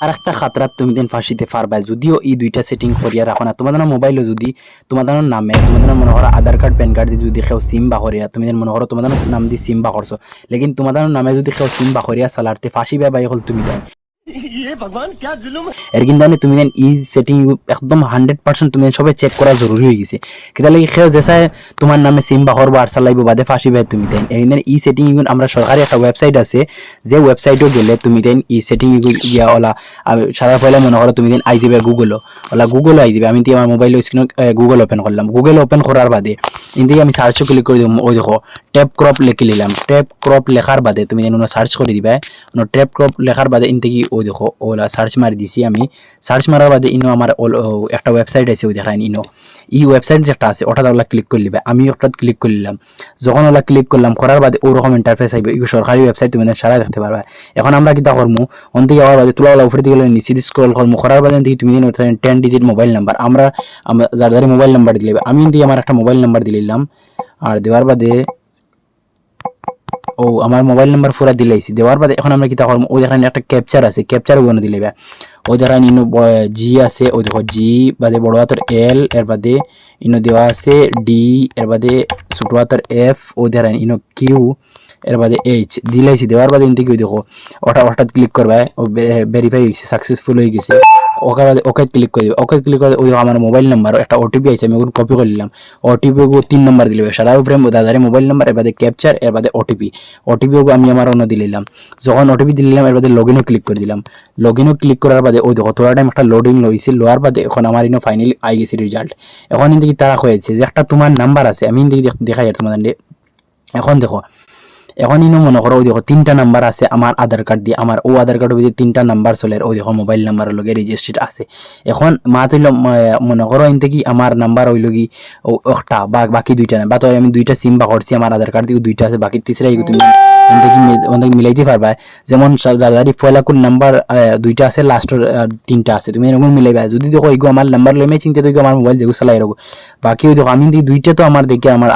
আর একটা খাতরাত তুমি দিন ফাঁসিতে পারবা যদিও এই দুইটা সেটিং করিয়া রাখো না। তোমাদের মোবাইলও যদি তোমাদের নামে তোমাদের মনে করো আধার কার্ড প্যান কার্ড দিয়ে যদি কেউ সিম বা করিয়া তুমি মনে করো তোমাদের নাম দিয়ে সিম বা করছ লেকিন তোমাদের নামে যদি কেউ সিম বা করিয়া চালারতে ফাঁসি বাই হল তুমি দেয় এর কিন্তু আমি তুমি ই সেটিং একদম হান্ড্রেড পার্সেন্ট তুমি সবাই চেক করা জরুরি হয়ে গেছে। কেতা লাগে খেয়ে জেসায় তোমার নামে সিম বা হর বার চালাইব বাদে ফাঁসি ভাই তুমি তাই এই ই সেটিং ইগুন আমরা সরকারি একটা ওয়েবসাইট আছে, যে ওয়েবসাইটও গেলে তুমি তাই ই সেটিং ইগুন ইয়া ওলা সারা ফেলে মনে করো তুমি দেন আই দিবে গুগলও ওলা গুগল আই দিবে। আমি আমার মোবাইল স্ক্রিন গুগল ওপেন করলাম। গুগল ওপেন করার বাদে কিন্তু আমি সার্চও ক্লিক করে দিব ওই দেখো ট্যাপ ক্রপ লিখে নিলাম ট্যাপ ক্রপ লেখার বাদে তুমি যেন সার্চ করে দিবে। ট্যাপ ক্রপ লেখার বাদে ইনতে কি ওই দেখো ওলা সার্চ মারি দিছি আমি। সার্চ মারার বাদে ইনো আমার ও, একটা ওয়েবসাইট আছে ওই দেখায় ইনো। ই ওয়েবসাইট যেটা আছে ওটা ওলা ক্লিক করে নিবে। আমি একটা ক্লিক করে নিলাম। যখন ওলা ক্লিক করলাম, করার বাদে ওরকম ইন্টারফেস আইবে। এই সরকারি ওয়েবসাইট তুমি সারা দেখতে পারবা। এখন আমরা কিতা করমু? অন থেকে আবার বাদে তুলা উপরে দিকে নিচে স্ক্রল করমু। করার বাদে দেখি তুমি টেন ডিজিট মোবাইল নাম্বার আমরা, আমরা- যার যার মোবাইল নাম্বার দিলে, আমি দিয়ে আমার একটা মোবাইল নাম্বার দিলাম আর দেওয়ার বাদে ও আমার মোবাইল নাম্বার পুরা দিলাইছি দেওয়ার বাদে এখন আমরা কিতা করব? ওই দেখেন একটা ক্যাপচার আছে ক্যাপচার ওখানে দিলে ওই দেখেন ইনো জি আছে ওই দেখো জি বাদে বড় হাতের এল এর বাদে ইনো দেওয়া আছে ডি এর বাদে ছোট হাতের এফ ওই দেখেন ইনো কিউ এর বাদে এইচ দিলাইছি দেওয়ার বাদে ইনতে কি দেখো? ওটা ওটাত ক্লিক করবা, ও ভেরিফাই হয়ে গেছে সাকসেসফুল হয়ে গেছে। ওকে ওকে ক্লিক করে দিবে। ওকে ক্লিক করে ওই আমার মোবাইল নাম্বার একটা ওটিপি আছে আমি ওগুলো কপি করে নিলাম। ওটিপি তিন নম্বর দিলে সারা উপরে দাদারে মোবাইল নাম্বার এর বাদে ক্যাপচার এর ওটিপি ওটিপি আমি আমার অন্য দিলাম যখন ওটিপি দিলাম এর বাদে লগ ইনও ক্লিক করে দিলাম। লগ ইনও ক্লিক করার বাদে ওই দেখো তোরা টাইম একটা লোডিং লইছিল লোয়ার বাদে এখন আমার ইনো ফাইনালি আই গেছে রেজাল্ট এখন দেখি তারা হয়েছে যে একটা তোমার নাম্বার আছে, আমি দেখি দেখ- দেখাই তোমাদের এখন দেখো এখন ইনো মনে করো, ওই দেখো তিনটা নাম্বার আছে আমার আধার কার্ড দিয়ে। আমার ও আধার কার্ডের ভিতরে তিনটা নাম্বার চলে, ওই দেখো মোবাইল নাম্বারের লগে রেজিস্টার্ড আছে। এখন মা তৈল মনে করো এনতে কি আমার নাম্বার ওই লগি একটা বা, বাকি দুইটা না, বা তো আমি দুইটা সিম বা করছি আমার আধার কার্ড দিয়ে দুইটা আছে, বাকি তিসরা তুমি ইনতে কি মি- মিলাইতে পারবা যেমন যাদের ফয়লাকুল নাম্বার দুইটা আছে লাস্টের তিনটা আছে, তুমি এরকম মিলাইবা। যদি দেখো ইগো আমার নাম্বার লইমে, চিন্তা তো আমার মোবাইল যেগো চালাই রাখো বাকি দেখো, আমি দুইটা তো আমার দেখি, আমার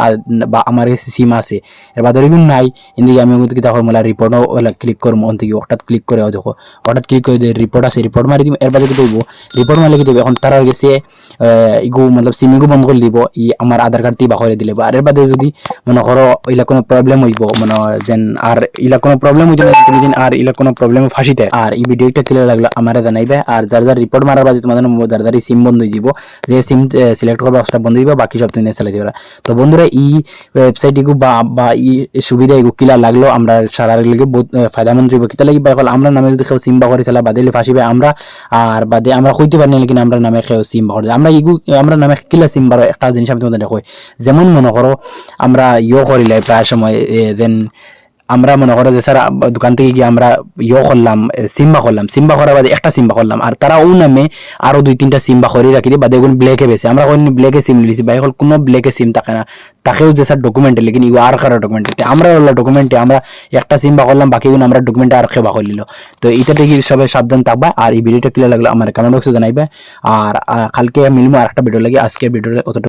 আমার সিম আছে। এর বাদর এগুলো নাই। এদিকে আমি ওগুলো কি তখন মোলা রিপোর্টও ক্লিক করব থেকে হঠাৎ ক্লিক করে দেখো। হঠাৎ ক্লিক করে রিপোর্ট আছে রিপোর্ট মারি দিব এর বাদে কি দেবো? রিপোর্ট মারলে কি দেবো? এখন তারা গেছে ইগু মতলব সিম ইগু বন্ধ করে দিব, ই আমার আধার কার্ড দিয়ে বাহরে দিলে আর এর বাদে যদি মনে করো ইলা কোনো প্রবলেম হইব মানে যেন আর ইলা কোনো প্রবলেম হইতে না তুমি দিন আর ইলা কোনো প্রবলেম ফাঁসিতে। আর এই ভিডিওটা ক্লিয়ার লাগল, আমার জানাইবে। আর যার যার রিপোর্ট মারার বাদে তোমাদের যার যার সিম বন্ধ হয়ে যাব যে সিম সিলেক্ট করবে সেটা বন্ধ দিব বাকি সব তুমি চালাই দিবা। তো বন্ধুরা, এই ওয়েবসাইট এগু বা বা এই সুবিধা এগু কিলা লাগল, আমরা সারার লিগে বহুত ফায়দামন্দ হইব। কিতা লাগি বাইকল আমরা নামে যদি কেউ সিম বা করে চালা বাদিলে ফাঁসিবে আমরা, আর বাদে আমরা কইতে পারি না লেকিন আমরা নামে কেউ সিম বা করে আমরা ইগু আমরা নামে কিলা সিম বারো একটা জিনিস আমি তোমাদের দেখো যেমন মনে করো, আমরা ইয়ে করিলে প্রায় সময় দেন আমরা মনে করো যে, স্যার দোকান থেকে গিয়ে আমরা ইয়ে করলাম সিম্বা করলাম। সিম্বা করার বাদে একটা সিম্বা করলাম। আর তারা ও নামে আরও দুই তিনটা সিম্বা করে রাখি দিয়ে বাদে ওগুলো ব্ল্যাকে বেছে। আমরা কোন ব্ল্যাকে সিম লিছি বা এখন কোনো ব্ল্যাকে সিম থাকে না। তাকেও যে, স্যার ডকুমেন্টে লেকিন ইউ আর কারও ডকুমেন্টে আমরা হলো ডকুমেন্টে আমরা একটা সিম্বা করলাম বাকিগুলো আমরা ডকুমেন্টে আর খেবা করে নিল তো এইটা থেকে সবাই সাবধান থাকবা। আর এই ভিডিওটা ক্লিয়ার লাগল আমার কমেন্ট বক্সে জানাইবে। আর কালকে মিলবো আর একটা ভিডিও লাগে আজকে ভিডিও অতটুকু